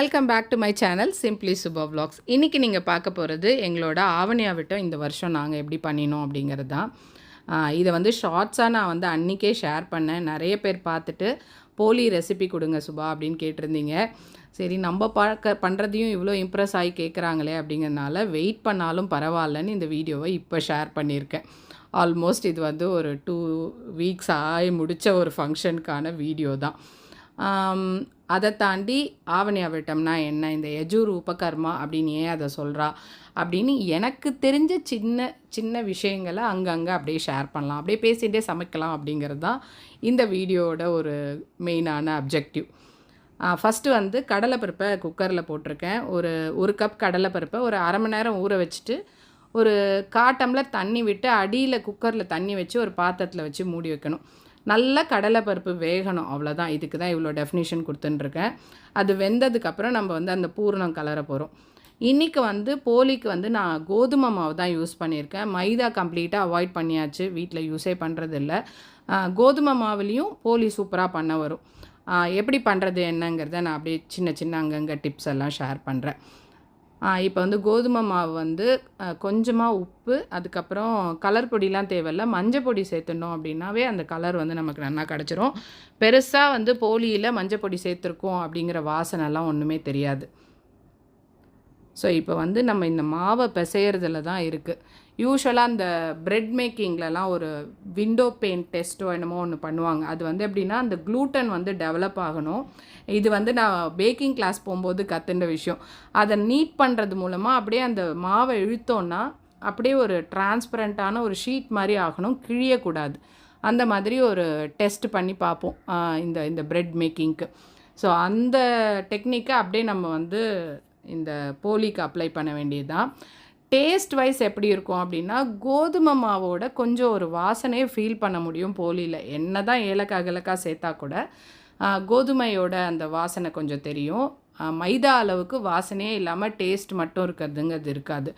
Welcome back to my channel simply Subha vlogs இன்றைக்கி நீங்கள் பார்க்க போகிறது எங்களோட ஆவணியா விட்டம். இந்த வருஷம் நாங்கள் எப்படி பண்ணினோம் அப்படிங்கிறது தான். இதை வந்து ஷார்ட்ஸாக நான் வந்து அன்றைக்கே ஷேர் பண்ணேன். நிறைய பேர் பார்த்துட்டு போலி ரெசிபி கொடுங்க சுபா அப்படின்னு கேட்டிருந்தீங்க. சரி நம்ம பார்க்க பண்ணுறதையும் இவ்வளோ இம்ப்ரெஸ் ஆகி கேட்குறாங்களே அப்படிங்கிறனால வெயிட் பண்ணாலும் பரவாயில்லன்னு இந்த வீடியோவை இப்போ ஷேர் பண்ணியிருக்கேன். ஆல்மோஸ்ட் இது வந்து ஒரு டூ வீக்ஸ் ஆகி முடித்த ஒரு ஃபங்க்ஷனுக்கான வீடியோ தான். அதை தாண்டி ஆவணி அவிட்டம்னா என்ன? இந்த யஜூர் உபகர்மா அப்படின்னு ஏன் அதை சொல்கிறா அப்படின்னு எனக்கு தெரிஞ்ச சின்ன சின்ன விஷயங்களை அங்கங்கே அப்படியே ஷேர் பண்ணலாம். அப்படியே பேசிகிட்டே சமைக்கலாம் அப்படிங்கிறது தான் இந்த வீடியோவோட ஒரு மெயினான அப்ஜெக்டிவ் ஃபஸ்ட்டு வந்து கடலைப்பருப்பை குக்கரில் போட்டிருக்கேன். ஒரு ஒரு கப் கடலைப்பருப்பை ஒரு அரை மணி நேரம் ஊற வச்சுட்டு ஒரு காட்டம்ல தண்ணி விட்டு அடியில் குக்கரில் தண்ணி வச்சு ஒரு பாத்திரத்தில் வச்சு மூடி வைக்கணும். நல்லா கடலைப்பருப்பு வேகணும். அவ்வளோதான் இதுக்கு தான் இவ்வளோ டெஃபினிஷன் கொடுத்துட்டுருக்கேன் அது வெந்ததுக்கப்புறம் நம்ம வந்து அந்த பூரணம் கலர போகிறோம் இன்றைக்கி வந்து போலிக்கு வந்து நான் கோதுமை மாவு தான் யூஸ் பண்ணியிருக்கேன். மைதா கம்ப்ளீட்டாக அவாய்ட் பண்ணியாச்சு. வீட்டில் யூஸே பண்ணுறதில்ல கோதுமை மாவுலேயும் போலி சூப்பராக பண்ண வரும். எப்படி பண்ணுறது என்னங்கிறத நான் அப்படியே சின்ன சின்ன அங்கங்கே டிப்ஸ் எல்லாம் ஷேர் பண்ணுறேன் இப்போ வந்து கோதுமை மாவு வந்து கொஞ்சமாக உப்பு அதுக்கப்புறம் கலர் பொடிலாம் தேவையில்ல. மஞ்சள் பொடி சேர்த்துட்டோம் அப்படின்னாவே அந்த கலர் வந்து நமக்கு நல்லா கிடச்சிரும். பெருசாக வந்து போலியில் மஞ்சள் பொடி சேர்த்துருக்கோம் அப்படிங்கிற வாசனைலாம் ஒன்றுமே தெரியாது. ஸோ இப்போ வந்து நம்ம இந்த மாவை பிசையறதுல தான் இருக்குது யூஸ்வலாக அந்த பிரெட் மேக்கிங்லலாம் ஒரு விண்டோ பெயிண்ட் டெஸ்ட்டோ என்னமோ ஒன்று பண்ணுவாங்க. அது வந்து எப்படின்னா அந்த க்ளூட்டன் வந்து டெவலப் ஆகணும். இது வந்து நான் பேக்கிங் கிளாஸ் போகும்போது கற்றுண்ட விஷயம். அதை நீட் பண்ணுறது மூலமாக அப்படியே அந்த மாவை இழுத்தோன்னா அப்படியே ஒரு டிரான்ஸ்பரண்ட்டான ஒரு ஷீட் மாதிரி ஆகணும். கிழியக்கூடாது அந்த மாதிரி ஒரு டெஸ்ட் பண்ணி பார்ப்போம் இந்த இந்த பிரெட் மேக்கிங்க்கு ஸோ அந்த டெக்னிக்கை அப்படியே நம்ம வந்து இந்த போலிக்கு அப்ளை பண்ண வேண்டியது தான் டேஸ்ட் வைஸ் எப்படி இருக்கும் அப்படின்னா கோதுமை மாவோட கொஞ்சம் ஒரு வாசனையை ஃபீல் பண்ண முடியும் போலியில். என்ன தான் ஏலக்காய் கிழக்காய் சேர்த்தா கூட கோதுமையோட அந்த வாசனை கொஞ்சம் தெரியும். மைதா அளவுக்கு வாசனையே இல்லாமல் டேஸ்ட் மட்டும் இருக்கிறதுங்கிறது இருக்காது.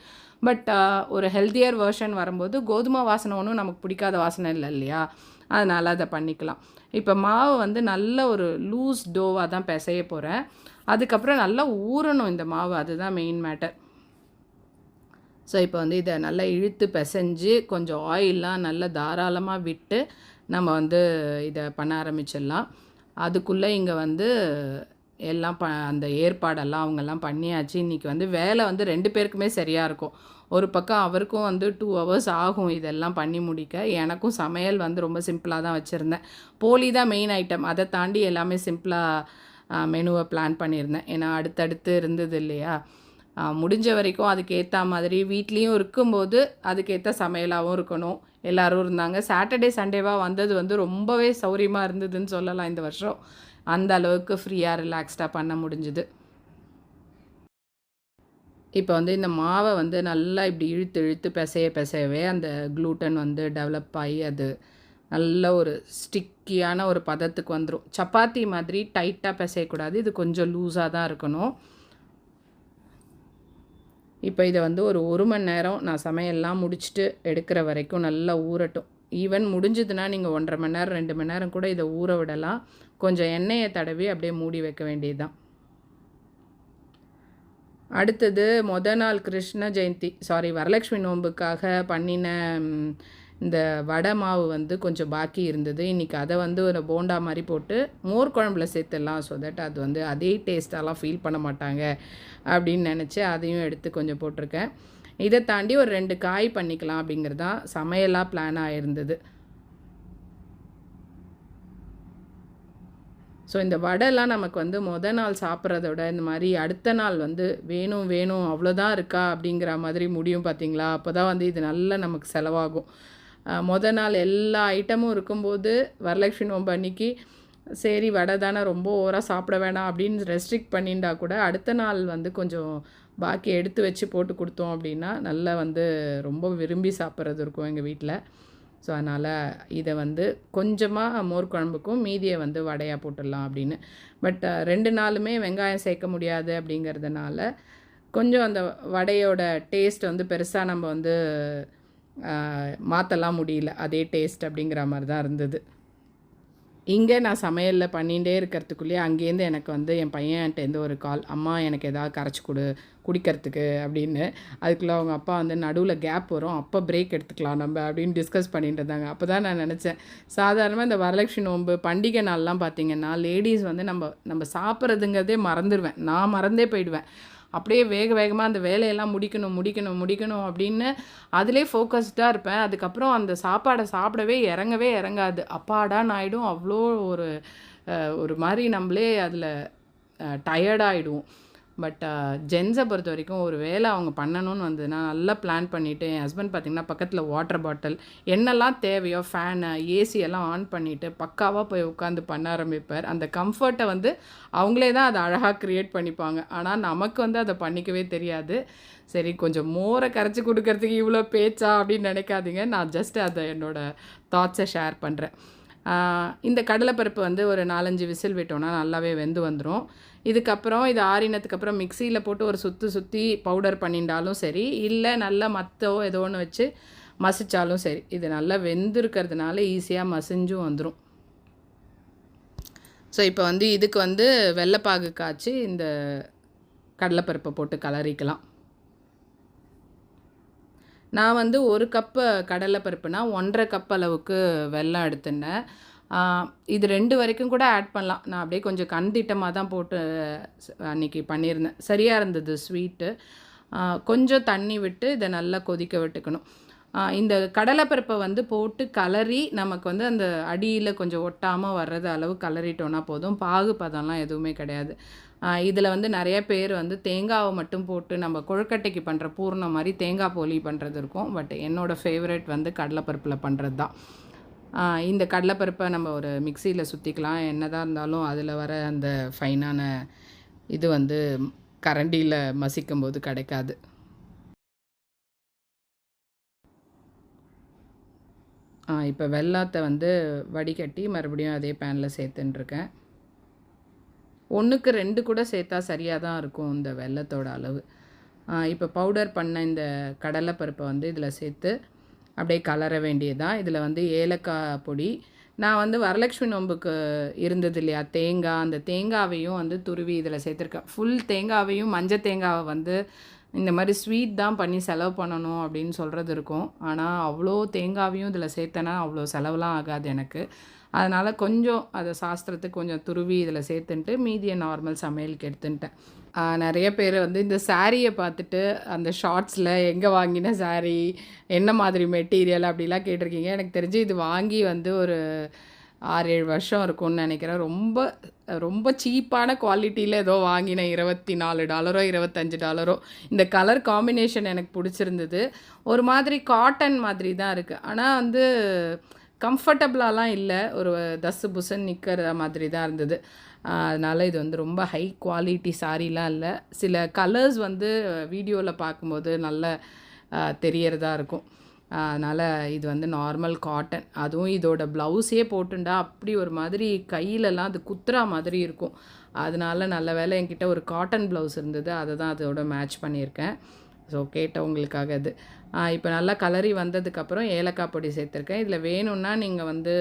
பட் ஒரு ஹெல்த்தியர் வெர்ஷன் வரும்போது கோதுமை வாசனை ஒன்றும் நமக்கு பிடிக்காத வாசனை இல்லை இல்லையா? அதனால் அதை பண்ணிக்கலாம். இப்போ மாவு வந்து நல்ல ஒரு லூஸ் டோவாக தான் பிசைய போகிறேன் அதுக்கப்புறம் நல்லா ஊறணும் இந்த மாவு. அதுதான் மெயின் மேட்டர் ஸோ இப்போ வந்து இதை நல்லா இழுத்து பிசைஞ்சு கொஞ்சம் ஆயிலெலாம் நல்லா தாராளமாக விட்டு நம்ம வந்து இதை பண்ண ஆரம்பிச்சிடலாம். அதுக்குள்ளே இங்கே வந்து எல்லாம் ப அந்த ஏற்பாடெல்லாம் அவங்கெல்லாம் பண்ணியாச்சு. இன்றைக்கி வந்து வேலை வந்து ரெண்டு பேருக்குமே சரியாக இருக்கும். ஒரு பக்கம் அவருக்கும் வந்து டூ ஹவர்ஸ் ஆகும் இதெல்லாம் பண்ணி முடிக்க. எனக்கும் சமையல் வந்து ரொம்ப சிம்பிளாக தான் வச்சுருந்தேன். போலி தான் மெயின் ஐட்டம் அதை தாண்டி எல்லாமே சிம்பிளாக மெனுவை பிளான் பண்ணியிருந்தேன். ஏன்னா அடுத்தடுத்து இருந்தது இல்லையா? முடிஞ்ச வரைக்கும் அதுக்கேற்ற மாதிரி வீட்லேயும் இருக்கும்போது அதுக்கேற்ற சமையலாகவும் இருக்கணும். எல்லாரும் இருந்தாங்க. சாட்டர்டே சண்டேவாக வந்தது வந்து ரொம்பவே சௌரியமாக இருந்ததுன்னு சொல்லலாம் இந்த வருஷம். அந்த அளவுக்கு ஃப்ரீயாக ரிலாக்ஸ்டாக பண்ண முடிஞ்சுது. இப்போ வந்து இந்த மாவை வந்து நல்லா இப்படி இழுத்து இழுத்து பிசைய பிசையவே அந்த க்ளூட்டன் வந்து டெவலப் ஆகி அது நல்ல ஒரு ஸ்டிக்கியான ஒரு பதத்துக்கு வந்துடும் சப்பாத்தி மாதிரி டைட்டாக பிசையக்கூடாது. இது கொஞ்சம் லூஸாக தான் இருக்கணும். இப்போ இதை வந்து ஒரு ஒரு மணி நேரம் நான் சமையல்லாம் முடிச்சுட்டு எடுக்கிற வரைக்கும் நல்லா ஊறட்டும். ஈவன் முடிஞ்சதுன்னா நீங்கள் ஒன்றரை மணி நேரம் ரெண்டு மணி நேரம் கூட இதை ஊற விடலாம். கொஞ்சம் எண்ணெயை தடவி அப்படியே மூடி வைக்க வேண்டியது தான் அடுத்தது மொதல் நாள் கிருஷ்ண ஜெயந்தி சாரி வரலட்சுமி நோன்புக்காக பண்ணின இந்த வடை மாவு வந்து கொஞ்சம் பாக்கி இருந்தது. இன்றைக்கி அதை வந்து ஒரு போண்டா மாதிரி போட்டு மோர் குழம்புல சேர்த்துடலாம். ஸோ தட் அது வந்து அதே டேஸ்ட்டாலாம் ஃபீல் பண்ண மாட்டாங்க. அப்படின்னு நினச்சி அதையும் எடுத்து கொஞ்சம் போட்டிருக்கேன். இதை தாண்டி ஒரு ரெண்டு காய் பண்ணிக்கலாம் அப்படிங்கிறது தான் சமையலாக பிளான் ஆகிருந்தது ஸோ இந்த வடைலாம் நமக்கு வந்து மொதல் நாள் சாப்பிட்றத விட இந்த மாதிரி அடுத்த நாள் வந்து வேணும் வேணும் அவ்வளோதான் இருக்கா அப்படிங்கிற மாதிரி முடியும் பார்த்தீங்களா? அப்போ தான் வந்து இது நல்லா நமக்கு செலவாகும். மொதல் நாள் எல்லா ஐட்டமும் இருக்கும்போது வரலட்சுமி நோம்பு அன்னைக்கு சரி வடை தானே ரொம்ப ஓவராக சாப்பிட வேணாம் அப்படின்னு ரெஸ்ட்ரிக்ட் பண்ணிட்டா கூட அடுத்த நாள் வந்து கொஞ்சம் பாக்கி எடுத்து வச்சு போட்டு கொடுத்தோம் அப்படின்னா நல்லா வந்து ரொம்ப விரும்பி சாப்பிட்றது இருக்கும் எங்கள் வீட்டில். ஸோ அதனால் இதை வந்து கொஞ்சமாக மோர் குழம்புக்கும் மீதியை வந்து வடையாக போட்டுடலாம் அப்படின்னு. பட் ரெண்டு நாளுமே வெங்காயம் சேர்க்க முடியாது அப்படிங்கிறதுனால கொஞ்சம் அந்த வடையோட டேஸ்ட் வந்து பெருசாக நம்ம வந்து மாற்றலாம் முடியல. அதே டேஸ்ட் அப்படிங்கிற மாதிரி தான் இருந்தது. இங்கே நான் சமையலில் பண்ணிகிட்டே இருக்கிறதுக்குள்ளேயே அங்கேருந்து எனக்கு வந்து என் பையன்கிட்டேருந்து ஒரு கால் அம்மா எனக்கு எதாவது கரைச்சி கொடு குடிக்கிறதுக்கு அப்படின்னு. அதுக்குள்ளே அவங்க அப்பா வந்து நடுவில் கேப் வரும். அப்போ பிரேக் எடுத்துக்கலாம் நம்ம அப்படின்னு டிஸ்கஸ் பண்ணிட்டு இருந்தாங்க. அப்போ தான் நான் நினச்சேன் சாதாரணமாக இந்த வரலட்சுமி நோன்பு பண்டிகை நாள்லாம் பார்த்திங்கன்னா லேடிஸ் வந்து நம்ம நம்ம சாப்பிட்றதுங்கிறதே மறந்துடுவேன் நான் மறந்தே போயிடுவேன். அப்படியே வேக வேகமாக அந்த வேலையெல்லாம் முடிக்கணும் முடிக்கணும் முடிக்கணும் அப்படின்னு அதிலே ஃபோக்கஸ்டாக இருப்பேன். அதுக்கப்புறம் அந்த சாப்பாடை சாப்பிடவே இறங்கவே இறங்காது. அப்பாடான்னு ஆகிடும் அவ்வளோ ஒரு ஒரு மாதிரி நம்மளே அதில் டயர்டாகிடுவோம் பட் ஜென்ஸை uh, பொறுத்த வரைக்கும் ஒரு வேலை அவங்க பண்ணணும்னு வந்ததுன்னா நல்லா பிளான் பண்ணிவிட்டு என் ஹஸ்பண்ட் பார்த்திங்கன்னா பக்கத்தில் வாட்டர் பாட்டில் என்னெல்லாம் தேவையோ ஃபேனு ஏசி எல்லாம் ஆன் பண்ணிவிட்டு பக்காவாக போய் உட்காந்து பண்ண ஆரம்பிப்பார். அந்த கம்ஃபர்ட்டை வந்து அவங்களே தான் அதை அழகாக க்ரியேட் பண்ணிப்பாங்க. ஆனால் நமக்கு வந்து அதை பண்ணிக்கவே தெரியாது. சரி கொஞ்சம் மோரை கரைச்சி கொடுக்கறதுக்கு இவ்வளோ பேச்சா அப்படின்னு நினைக்காதீங்க. நான் ஜஸ்ட் அதை என்னோடய தாட்ஸை ஷேர் பண்ணுறேன் இந்த கடலைப்பருப்பு வந்து ஒரு நாலஞ்சு விசில் விட்டோன்னா நல்லாவே வெந்து வந்துடும் இதுக்கப்புறம் இது ஆறினதுக்கப்புறம் மிக்சியில் போட்டு ஒரு சுற்றி சுற்றி பவுடர் பண்ணிட்டாலும் சரி இல்லை நல்லா மத்தோ ஏதோ ஒன்று வச்சு மசித்தாலும் சரி இது நல்லா வெந்திருக்கிறதுனால ஈஸியாக மசிஞ்சும் வந்துடும் ஸோ இப்போ வந்து இதுக்கு வந்து வெள்ளைப்பாகு காய்ச்சி இந்த கடலைப்பருப்பை போட்டு கலரிக்கலாம். நான் வந்து ஒரு கப்பு கடலைப்பருப்புனா ஒன்றரை கப் அளவுக்கு வெல்லம் எடுத்துட்டேன் இது ரெண்டு வரைக்கும் கூட ஆட் பண்ணலாம். நான் அப்படியே கொஞ்சம் கண் திட்டமாக தான் போட்டு அன்றைக்கி பண்ணியிருந்தேன். சரியாக இருந்தது ஸ்வீட்டு கொஞ்சம் தண்ணி விட்டு இதை நல்லா கொதிக்க விட்டுக்கணும். இந்த கடலைப்பருப்பை வந்து போட்டு கலரி நமக்கு வந்து அந்த அடியில் கொஞ்சம் ஒட்டாமல் வர்றது அளவு கலரிட்டோன்னா போதும். பாகு பதம்லாம் எதுவுமே கிடையாது. இதில் வந்து நிறைய பேர் வந்து தேங்காவை மட்டும் போட்டு நம்ம கொழுக்கட்டைக்கு பண்ணுற பூர்ணம் மாதிரி தேங்காய் போலி பண்ணுறது இருக்கும். பட் என்னோடய ஃபேவரட் வந்து கடலைப்பருப்பில் பண்ணுறது தான். இந்த கடலைப்பருப்பை நம்ம ஒரு மிக்சியில் சுற்றிக்கலாம் என்னதான் இருந்தாலும் அதில் வர அந்த ஃபைனான இது வந்து கரண்டியில் மசிக்கும் போது கிடைக்காது இப்போ வெள்ளாத்தை வந்து வடிகட்டி மறுபடியும் அதே பேனில் சேர்த்துன்ட்ருக்கேன். ஒன்றுக்கு ரெண்டு கூட சேர்த்தா சரியாக தான் இருக்கும் இந்த வெள்ளத்தோட அளவு. இப்போ பவுடர் பண்ண இந்த கடலைப்பருப்பை வந்து இதில் சேர்த்து அப்படியே கலர வேண்டியதான் இதில் வந்து ஏலக்காய் பொடி. நான் வந்து வரலட்சுமி நோம்புக்கு இருந்தது இல்லையா? தேங்காய். அந்த தேங்காவையும் வந்து துருவி இதில் சேர்த்துருக்கேன். ஃபுல் தேங்காவையும் மஞ்சள் தேங்காவை வந்து இந்த மாதிரி ஸ்வீட் தான் பண்ணி செலவு பண்ணணும் அப்படின்னு சொல்கிறது இருக்கும். ஆனால் அவ்வளோ தேங்காவையும் இதில் சேர்த்தனா அவ்வளோ செலவுலாம் ஆகாது எனக்கு. அதனால் கொஞ்சம் அதை சாஸ்திரத்துக்கு கொஞ்சம் துருவி இதில் சேர்த்துன்ட்டு மீதியை நார்மல் சமையலுக்கு எடுத்துன்ட்டேன். நிறைய பேர் வந்து இந்த சாரியை பார்த்துட்டு அந்த ஷார்ட்ஸில் எங்கே வாங்கின சாரீ என்ன மாதிரி மெட்டீரியல் அப்படிலாம் கேட்டிருக்கீங்க. எனக்கு தெரிஞ்சு இது வாங்கி வந்து ஒரு ஆறு ஏழு வருஷம் இருக்கும்னு நினைக்கிறேன். ரொம்ப ரொம்ப சீப்பான குவாலிட்டியில் ஏதோ வாங்கினேன் இருபத்தி நாலு டாலரோ இருபத்தஞ்சு டாலரோ. இந்த கலர் காம்பினேஷன் எனக்கு பிடிச்சிருந்தது. ஒரு மாதிரி காட்டன் மாதிரி தான் இருக்குது ஆனால் வந்து கம்ஃபர்டபுளாலாம் இல்லை. ஒரு தசு புசன் நிற்கிற மாதிரி தான் இருந்தது. அதனால் இது வந்து ரொம்ப ஹை குவாலிட்டி சாரீலாம் இல்லை. சில கலர்ஸ் வந்து வீடியோவில் பார்க்கும்போது நல்ல தெரியறதா இருக்கும். அதனால் இது வந்து நார்மல் காட்டன் அதுவும் இதோட ப்ளவுஸே போட்டுண்டா அப்படி ஒரு மாதிரி கையிலலாம் அது குத்துறா மாதிரி இருக்கும். அதனால நல்ல வேலை என்கிட்ட ஒரு காட்டன் ப்ளவுஸ் இருந்தது. அதை தான் அதோட மேட்ச் பண்ணியிருக்கேன். ஸோ கேட்டவங்களுக்காக அது. இப்போ நல்லா கலரி வந்ததுக்கப்புறம் ஏலக்காய் பொடி சேர்த்துருக்கேன். இதில் வேணும்னா நீங்கள் வந்து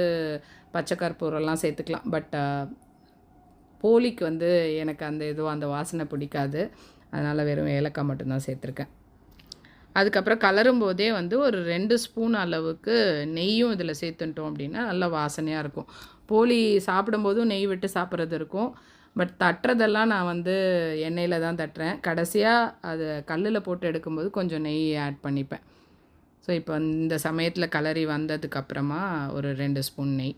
பச்சை கற்பூரெல்லாம் சேர்த்துக்கலாம் பட் போலிக்கு வந்து எனக்கு அந்த எதுவும் அந்த வாசனை பிடிக்காது. அதனால் வெறும் ஏலக்காய் மட்டும்தான் சேர்த்துருக்கேன். அதுக்கப்புறம் கலரும் போதே வந்து ஒரு ரெண்டு ஸ்பூன் அளவுக்கு நெய்யும் இதில் சேர்த்துட்டோம் அப்படின்னா நல்லா வாசனையாக இருக்கும். போலி சாப்பிடும்போதும் நெய் விட்டு சாப்பிட்றது இருக்கும். பட் தட்டுறதெல்லாம் நான் வந்து எண்ணெயில் தான் தட்டுறேன். கடைசியாக அதை கல்லில் போட்டு எடுக்கும்போது கொஞ்சம் நெய் ஆட் பண்ணிப்பேன். ஸோ இப்போ இந்த சமயத்தில் கலரி வந்ததுக்கப்புறமா ஒரு ரெண்டு ஸ்பூன் நெய்.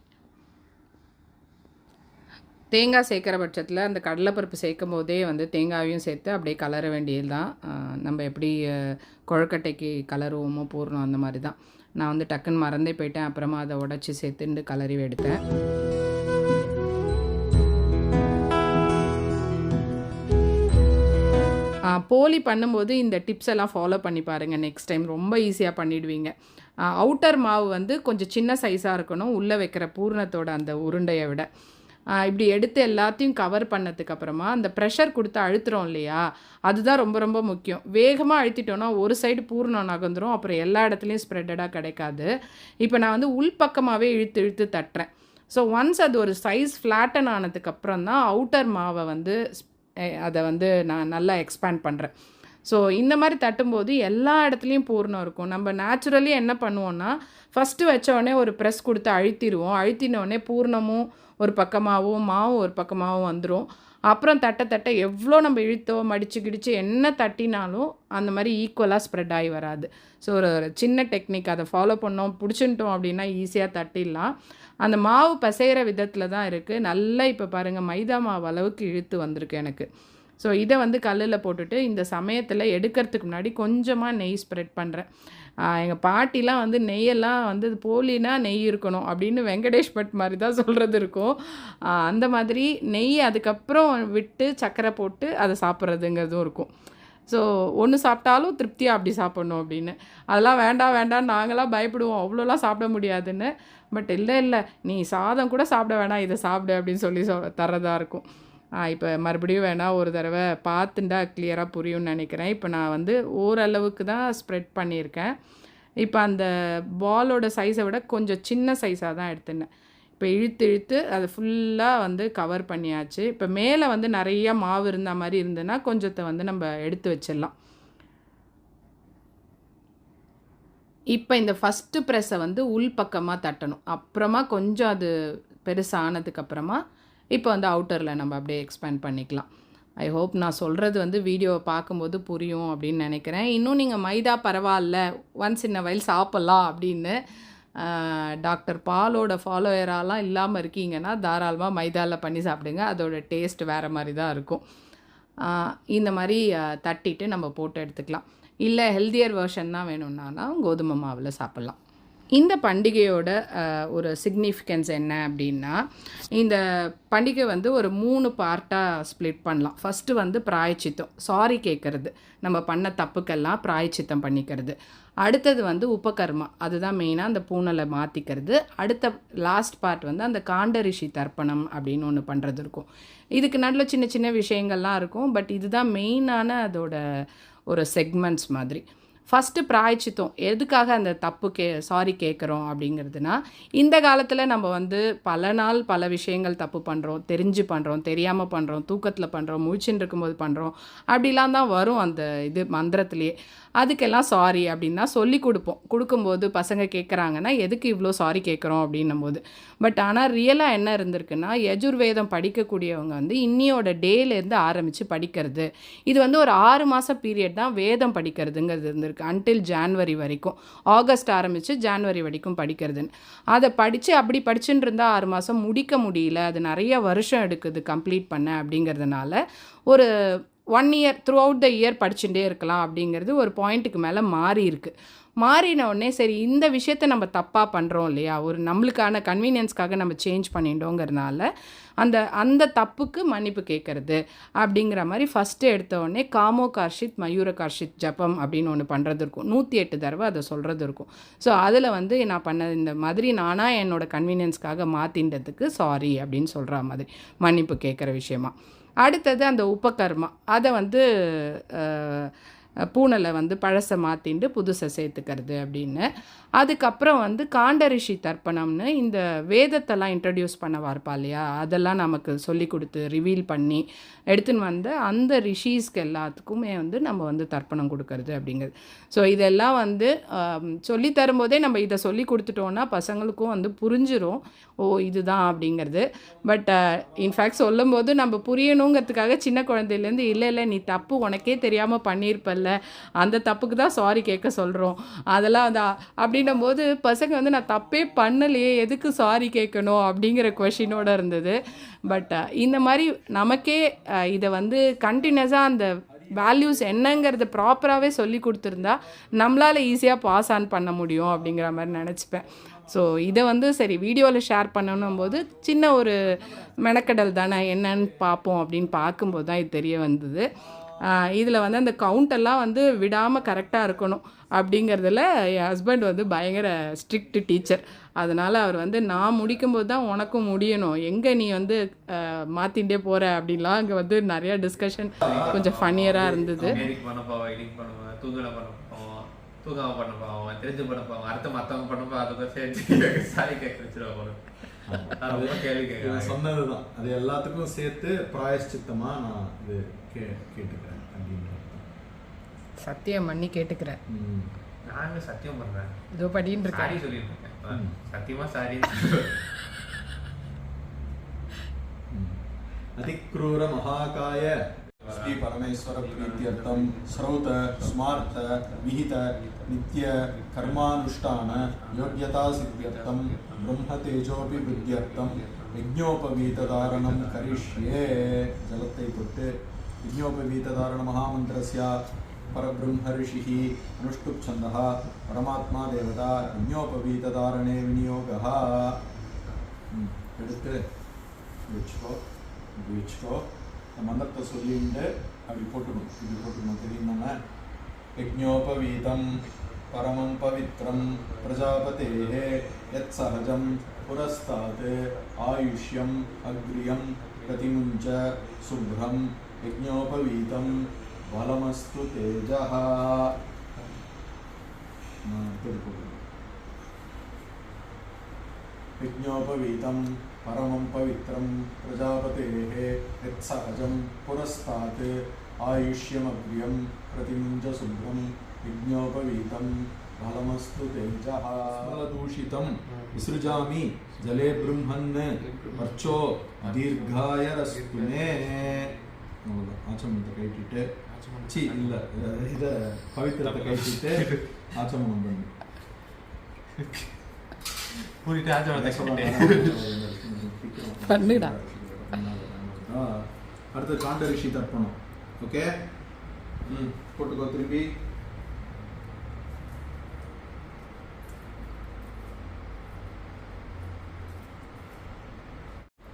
தேங்காய் சேர்க்குற பட்சத்தில் அந்த கடலைப்பருப்பு சேர்க்கும் போதே வந்து தேங்காயும் சேர்த்து அப்படியே கலர வேண்டியது தான் நம்ம எப்படி கொழக்கட்டைக்கு கலருவோமோ பூர்ணம் அந்த மாதிரி தான் நான் வந்து டக்குன்னு மறந்தே போயிட்டேன். அப்புறமா அதை உடச்சி சேர்த்துட்டு கலரி எடுத்தேன். போலி பண்ணும்போது இந்த டிப்ஸ் எல்லாம் ஃபாலோ பண்ணி பாருங்கள் நெக்ஸ்ட் டைம் ரொம்ப ஈஸியாக பண்ணிவிடுவீங்க அவுட்டர் மாவு வந்து கொஞ்சம் சின்ன சைஸாக இருக்கணும். உள்ளே வைக்கிற பூர்ணத்தோட அந்த உருண்டையை விட. இப்படி எடுத்து எல்லாத்தையும் கவர் பண்ணதுக்கப்புறமா அந்த ப்ரெஷர் கொடுத்து அழுத்துறோம் இல்லையா? அதுதான் ரொம்ப ரொம்ப முக்கியம். வேகமாக அழுத்திட்டோன்னா ஒரு சைடு பூர்ணம் நகர்ந்துடும் அப்புறம் எல்லா இடத்துலையும் ஸ்ப்ரெட்டடாக கிடைக்காது. இப்போ நான் வந்து உள்பக்கமாகவே இழுத்து இழுத்து தட்டுறேன். ஸோ ஒன்ஸ் அது ஒரு சைஸ் ஃப்ளாட்டன் ஆனதுக்கப்புறம் தான் அவுட்டர் மாவை வந்து அதை வந்து நான் நல்லா எக்ஸ்பேண்ட் பண்ணுறேன் ஸோ இந்த மாதிரி தட்டும்போது எல்லா இடத்துலையும் பூர்ணம் இருக்கும். நம்ம நேச்சுரலி என்ன பண்ணுவோம்னா ஃபஸ்ட்டு வச்ச உடனே ஒரு ப்ரெஸ் கொடுத்து அழுத்திடுவோம். அழுத்தினோடனே பூர்ணமும் ஒரு பக்கமாகவும் மாவும் ஒரு பக்கமாகவும் வந்துடும் அப்புறம் தட்ட தட்ட எவ்வளோ நம்ம இழுத்தோ மடிச்சு கிடிச்சு என்ன தட்டினாலும் அந்த மாதிரி ஈக்குவலாக ஸ்ப்ரெட் ஆகி வராது. ஸோ ஒரு சின்ன டெக்னிக் அதை ஃபாலோ பண்ணோம் பிடிச்சின்ட்டோம் அப்படின்னா ஈஸியாக தட்டிடலாம். அந்த மாவு பசைகிற விதத்தில் தான் இருக்குது நல்லா இப்போ பாருங்கள் மைதா மாவு அளவுக்கு இழுத்து வந்திருக்கு எனக்கு. ஸோ இதை வந்து கல்லில் போட்டுட்டு இந்த சமயத்தில் எடுக்கிறதுக்கு முன்னாடி கொஞ்சமாக நெய் ஸ்ப்ரெட் பண்ணுறேன் எங்கள் பாட்டிலாம் வந்து நெய்யெல்லாம் வந்து போலினா நெய் இருக்கணும் அப்படின்னு வெங்கடேஷ் பட் மாதிரி தான் சொல்கிறது இருக்கும் அந்த மாதிரி நெய் அதுக்கப்புறம் விட்டு சர்க்கரை போட்டு அதை சாப்பிட்றதுங்கிறதும் இருக்கும். ஸோ ஒன்று சாப்பிட்டாலும் திருப்தியாக அப்படி சாப்பிட்ணும் அப்படின்னு. அதெல்லாம் வேண்டாம் வேண்டாம் நாங்களாம் பயப்படுவோம். அவ்வளோலாம் சாப்பிட முடியாதுன்னு. பட் இல்லை இல்லை நீ சாதம் கூட சாப்பிட வேணாம் இதை சாப்பிடு அப்படின்னு சொல்லி சொ தரதாக இருக்கும். இப்போ மறுபடியும் வேணால் ஒரு தடவை பார்த்துண்டா கிளியராக புரியும்னு நினைக்கிறேன். இப்போ நான் வந்து ஓரளவுக்கு தான் ஸ்ப்ரெட் பண்ணியிருக்கேன். இப்போ அந்த பாலோட சைஸை விட கொஞ்சம் சின்ன சைஸாக தான் எடுத்துனேன். இப்போ இழுத்து இழுத்து அதை ஃபுல்லாக வந்து கவர் பண்ணியாச்சு. இப்போ மேலே வந்து நிறைய மாவு இருந்த மாதிரி இருந்ததுன்னா கொஞ்சத்தை வந்து நம்ம எடுத்து வச்சிடலாம். இப்போ இந்த ஃபஸ்ட்டு ப்ரெஸ்ஸை வந்து உள் பக்கமாக தட்டணும். அப்புறமா கொஞ்சம் அது பெருசானதுக்கப்புறமா இப்போ வந்து அவுட்டரில் நம்ம அப்படியே எக்ஸ்பேண்ட் பண்ணிக்கலாம். ஐ ஹோப் நான் சொல்கிறது வந்து வீடியோவை பார்க்கும்போது புரியும் அப்படின்னு நினைக்கிறேன். இன்னும் நீங்கள் மைதா பரவாயில்ல ஒன்ஸ் இன்ன வயல் சாப்பிட்லாம் அப்படின்னு டாக்டர் பாலோட ஃபாலோயராலாம் இல்லாமல் இருக்கீங்கன்னா தாராளமாக மைதாவில் பண்ணி சாப்பிடுங்க. அதோட டேஸ்ட் வேறு மாதிரி தான் இருக்கும். இந்த மாதிரி தட்டிட்டு நம்ம போட்டு எடுத்துக்கலாம். இல்லை ஹெல்தியர் வெர்ஷன் தான் வேணும்னா கோதுமை மாவில் சாப்பிட்லாம். இந்த பண்டிகையோட ஒரு சிக்னிஃபிகன்ஸ் என்ன அப்படின்னா இந்த பண்டிகை வந்து ஒரு மூணு பார்ட்டாக ஸ்ப்ளிட் பண்ணலாம். ஃபஸ்ட்டு வந்து பிராயச்சித்தம். சாரி கேட்குறது நம்ம பண்ண தப்புக்கெல்லாம் பிராயச்சித்தம் பண்ணிக்கிறது. அடுத்தது வந்து உபகர்மா. அதுதான் மெயினாக அந்த பூனலை மாற்றிக்கிறது அடுத்த லாஸ்ட் பார்ட் வந்து அந்த காண்டரிஷி தர்ப்பணம் அப்படின்னு ஒன்று பண்ணுறது இருக்கும். இதுக்கு நடுவில் சின்ன சின்ன விஷயங்கள்லாம் இருக்கும். பட் இதுதான் மெயினான அதோட ஒரு செக்மெண்ட்ஸ் மாதிரி. ஃபஸ்ட்டு பிராய்ச்சித்தம். எதுக்காக அந்த தப்பு கே சாரி கேட்குறோம் அப்படிங்கிறதுனா இந்த காலத்தில் நம்ம வந்து பல நாள் பல விஷயங்கள் தப்பு பண்ணுறோம் தெரிஞ்சு பண்ணுறோம் தெரியாமல் பண்ணுறோம் தூக்கத்தில் பண்ணுறோம் முழிச்சுன்னு இருக்கும்போது பண்ணுறோம் அப்படிலாம் தான் வரும் அந்த இது மந்திரத்துலேயே அதுக்கெல்லாம் சாரி அப்படின்னா சொல்லி கொடுப்போம். கொடுக்கும்போது பசங்க கேட்குறாங்கன்னா எதுக்கு இவ்வளோ சாரி கேட்குறோம் அப்படின்னும் போது பட் ஆனால் ரியலாக என்ன இருந்திருக்குன்னா யஜுர்வேதம் படிக்கக்கூடியவங்க வந்து இன்னியோட டேலேருந்து ஆரம்பித்து படிக்கிறது. இது வந்து ஒரு ஆறு மாத பீரியட் தான் வேதம் படிக்கிறதுங்கிறது இருந்திருக்கு. அன்டில் ஜான்வரி வரைக்கும். ஆகஸ்ட் ஆரம்பித்து ஜான்வரி வரைக்கும் படிக்கிறதுன்னு. அதை படித்து அப்படி படிச்சுட்டு இருந்தால் ஆறு மாதம் முடிக்க முடியல. அது நிறைய வருஷம் எடுக்குது கம்ப்ளீட் பண்ண அப்படிங்கிறதுனால ஒரு one year throughout the year படிச்சுட்டே இருக்கலாம் அப்படிங்கிறது ஒரு பாயிண்ட்டுக்கு மேலே மாறி இருக்குது மாறின உடனே சரி இந்த விஷயத்தை நம்ம தப்பாக பண்ணுறோம் இல்லையா? ஒரு நம்மளுக்கான கன்வீனியன்ஸ்க்காக நம்ம சேஞ்ச் பண்ணிட்டோங்கிறதுனால அந்த அந்த தப்புக்கு மன்னிப்பு கேட்குறது அப்படிங்கிற மாதிரி ஃபஸ்ட்டு எடுத்த உடனே காமோ கார்ஷித் மயூர கார்ஷித் ஜபம் அப்படின்னு ஒன்று பண்ணுறது இருக்கும். நூற்றி எட்டு தடவை அதை சொல்கிறது இருக்கும். ஸோ அதில் வந்து நான் பண்ண இந்த மாதிரி நானாக என்னோட கன்வீனியன்ஸ்க்காக மாற்றின்றதுக்கு சாரி அப்படின்னு சொல்கிற மாதிரி மன்னிப்பு கேட்குற விஷயமா. அடுத்தது அந்த உபகர்மா. அதை வந்து பூனலை வந்து பழசை மாற்றிண்டு புதுசை சேர்த்துக்கிறது அப்படின்னு. அதுக்கப்புறம் வந்து காண்டரிஷி தர்ப்பணம்னு இந்த வேதத்தெல்லாம் இன்ட்ரடியூஸ் பண்ண வார்ப்பா இல்லையா? அதெல்லாம் நமக்கு சொல்லி கொடுத்து ரிவீல் பண்ணி எடுத்துன்னு வந்து அந்த ரிஷீஸ்க்கு எல்லாத்துக்குமே வந்து நம்ம வந்து தர்ப்பணம் கொடுக்கறது அப்படிங்கிறது. ஸோ இதெல்லாம் வந்து சொல்லி தரும்போதே நம்ம இதை சொல்லி கொடுத்துட்டோன்னா பசங்களுக்கும் வந்து புரிஞ்சிடும் ஓ இதுதான் அப்படிங்கிறது. பட் இன்ஃபேக்ட் சொல்லும்போது நம்ம புரியணுங்கிறதுக்காக சின்ன குழந்தையிலேருந்து இல்லை இல்லை நீ தப்பு உனக்கே தெரியாமல் பண்ணியிருப்பல்ல. அந்த தப்புக்கு தான் சாரி கேட்க சொல்கிறோம் அதெல்லாம் அந்த அப்படின்னும் போது பசங்க வந்து நான் தப்பே பண்ணலையே எதுக்கு சாரி கேட்கணும் அப்படிங்கிற கொஷினோட இருந்தது. பட் இந்த மாதிரி நமக்கே இதை வந்து கண்டினியூஸாக அந்த வேல்யூஸ் என்னங்கிறத ப்ராப்பராகவே சொல்லி கொடுத்துருந்தா நம்மளால் ஈஸியாக பாஸ் ஆன் பண்ண முடியும் அப்படிங்கிற மாதிரி நினச்சிப்பேன். ஸோ இதை வந்து சரி வீடியோவில் ஷேர் பண்ணணும் போது சின்ன ஒரு மெனக்கடல் தானே என்னன்னு பார்ப்போம் அப்படின்னு பார்க்கும்போது தான் இது தெரிய வந்தது. இதில் வந்து அந்த கவுண்டெல்லாம் வந்து விடாமல் கரெக்டாக இருக்கணும் அப்படிங்கிறதுல என் ஹஸ்பண்ட் வந்து பயங்கர ஸ்ட்ரிக்ட் டீச்சர் அதனால் அவர் வந்து நான் முடிக்கும்போது தான் உனக்கும் முடியணும். எங்கே நீ வந்து மாற்றிகிட்டே போகிற அப்படின்லாம் அங்கே வந்து நிறையா டிஸ்கஷன் கொஞ்சம் ஃபன்னியராக இருந்தது. எடிட் பண்ண போவோம் எடிட் பண்ணுவேன் தூங்கல பண்ண போவோம் தூங்காம பண்ண போவோம் தெரிஞ்சு பண்ண போவோம் அடுத்த மற்றவங்க பண்ண போவோம் அதுக்கு சேர்த்து சாரி கேட்க கேள்வி சொன்னதுதான். அது எல்லாத்துக்கும் சேர்த்து பிராயஷ்சித்தமாக நான் இது கே கேட்டுக்கிறேன் அப்படின்றது சத்தியம் பண்ணி கேட்டுக்கிறேன். நானும் சத்தியம் பண்றேன். இதோ படின்னு சாரி சொல்லியிருக்கேன் சத்தியமா சாரி. அதிக்ரூர மகாகாய श्री परमेश्वर श्रीपरमेश्वरप्रीत्यर्थं स्रोत स्मार्थ विहित, नित्य, कर्मानुष्ठान योग्यता सिद्ध्यर्थम ब्रह्म नित्यकर्मानुष्ठान योग्यतासिद्ध्यर्थं विज्ञोपवीत यज्ञोपवीतधारणं करिष्ये। जलते जगत्ते इत्युक्ते यज्ञोपवीतधारणमहामन्त्रस्य परब्रह्मऋषिः अनुष्टुप्छन्दः, परमात्मा देवता, यज्ञोपवीतधारणे विनियोगः। எடுத்து வச்சுக்கோ இப்படி வச்சுக்கோ மந்திரத்தை சொல்லிட்டு அப்படி போட்டுக்கணும். இப்படி போட்டுக்கணும். தெரியுமா யஜ்ஞோபவீதம் பரமம் பவித்ரம் பிரஜாபதேஹே யத் சகஜம் புரஸ்தாத் ஆயுஷ்யம் அக்ரியம் கதிமுஞ்ச சுப்ரம் யஜ்ஞோபவீதம் பலமஸ்து தேஜா திருப்பூர் परमं पवित्रं प्रजापतेः यत्सहजं पुरस्तात् आयुष्यमग्र्यं प्रतिमुञ्जशुभ्रं यज्ञोपवीतं फलमस्तु तेजः स्मलदूषितं विसृजामि जले बृंहन् वर्चो दीर्घायरस्तु मे ஆச்சமனத்தை கைட்டிட்டு சி இல்லை இதை பவித்திரத்தை கைட்டிட்டு ஆச்சமனம் பண்ணு கூட்டிட்டு ஆச்சவனத்தை சொல்லிட்டேன் பண்ணுடா. அடுத்து காண்ட ரிஷி தர்ப்பணம். ஓகே? ம் போட்டுக்கோ திரும்பி.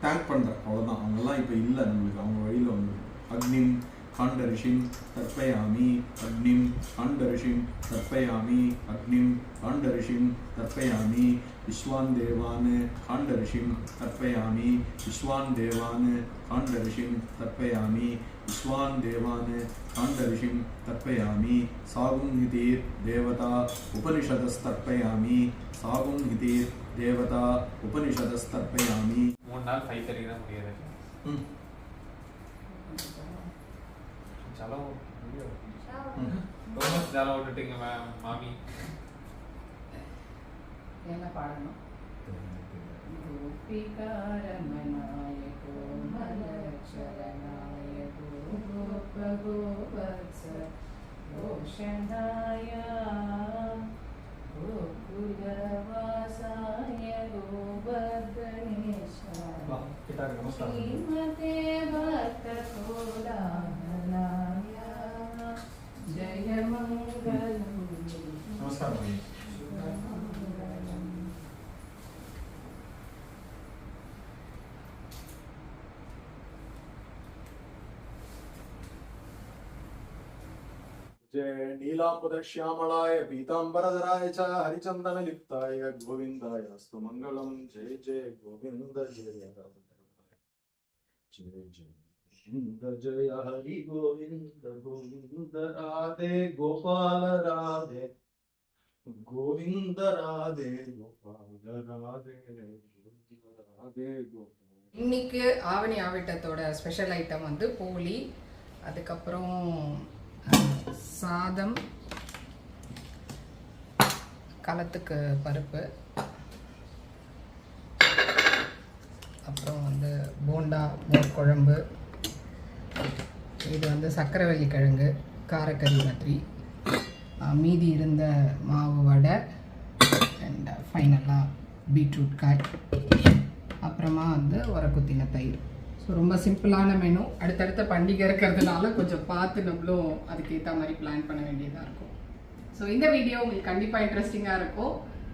தேங்க் பண்ணுறேன் அவ்வளோதான் அவங்கெல்லாம் இப்போ இல்லை நம்மளுக்கு. அவங்க வழியில் வந்து. அக்னின் காண்ட ரிஷிம் தர்ப்பயாமி அக்னிம் காண்ட ரிஷிம் தர்ப்பயாமி அக்னிம் காண்ட ரிஷிம் தர்ப்பயாமி விஸ்வான் தேவான் காண்ட ரிஷிம் தர்ப்பயாமி விஸ்வான் தேவான் காண்ட ரிஷிம் தர்ப்பயாமி விஸ்வான் தேவான் காண்ட ரிஷிம் தர்ப்பயாமி சாகும் ஹிதீர் தேவதா உபனிஷதஸ்தர்ப்பயாமி சாகும் ஹிதீர் தேவதா உபனிஷதஸ்தர்ப்பயாமி மூணு நாள் ஃபைவ் தேர்ட்டிக்கு தான் முடியாது. ம். செலவு முடியாது. ம் ரொம்ப செலவு விட்டுட்டீங்க மேம் மாமி என்ன பாடணும் गोपिकारमणायको मलक्षरणायको गोपगोवत्स रोषणाय गोकुलवासाय गोवर्धनेशाय श्रीमते भक्तकोलाहलाय नमस्कार, भाई। जय नीलाम्बुदश्यामलाय पीतांबरधराय च, हरिचन्दनलिप्ताय, गोविन्दाय अस्तु मंगलम जय जय गोविंद जय जय जय। गोविन्द जय हरि गोविन्द गोविन्द राधे गोपाल राधे गोविन्द राधे गोपाल राधे गोविन्द राधे गोपाल இன்னைக்கு ஆவணி ஆவிட்டத்தோட ஸ்பெஷல் ஐட்டம் வந்து போலி அதுக்கப்புறம் அஹ், சாதம் களத்துக்கு பருப்பு அப்புறம் வந்து போண்டா மோர் குழம்பு இது வந்து சக்கரவள்ளி கிழங்கு காரக்கறி பற்றி மீதி இருந்த மாவு வடை அண்ட் ஃபைனலாக பீட்ரூட் காய் அப்புறமா வந்து உரக்குத்தின தயிர். ஸோ ரொம்ப சிம்பிளான மெனு அடுத்தடுத்த பண்டிகை இருக்கிறதுனால கொஞ்சம் பார்த்து நம்மளும் அதுக்கேற்ற மாதிரி பிளான் பண்ண வேண்டியதாக இருக்கும். ஸோ இந்த வீடியோ உங்களுக்கு கண்டிப்பாக இன்ட்ரெஸ்டிங்காக இருக்கும்.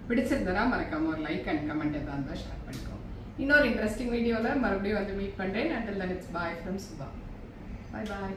பிடிச்சிருந்தனா மறக்காமல் ஒரு லைக் அண்ட் கமெண்ட் எதாக இருந்தால் ஷேர் பண்ணிக்கோங்க. இன்னொரு இன்ட்ரெஸ்டிங் வீடியோவில் மறுபடியும் வந்து மீட் பண்ணுறேன் until then it's bye from Subha bye bye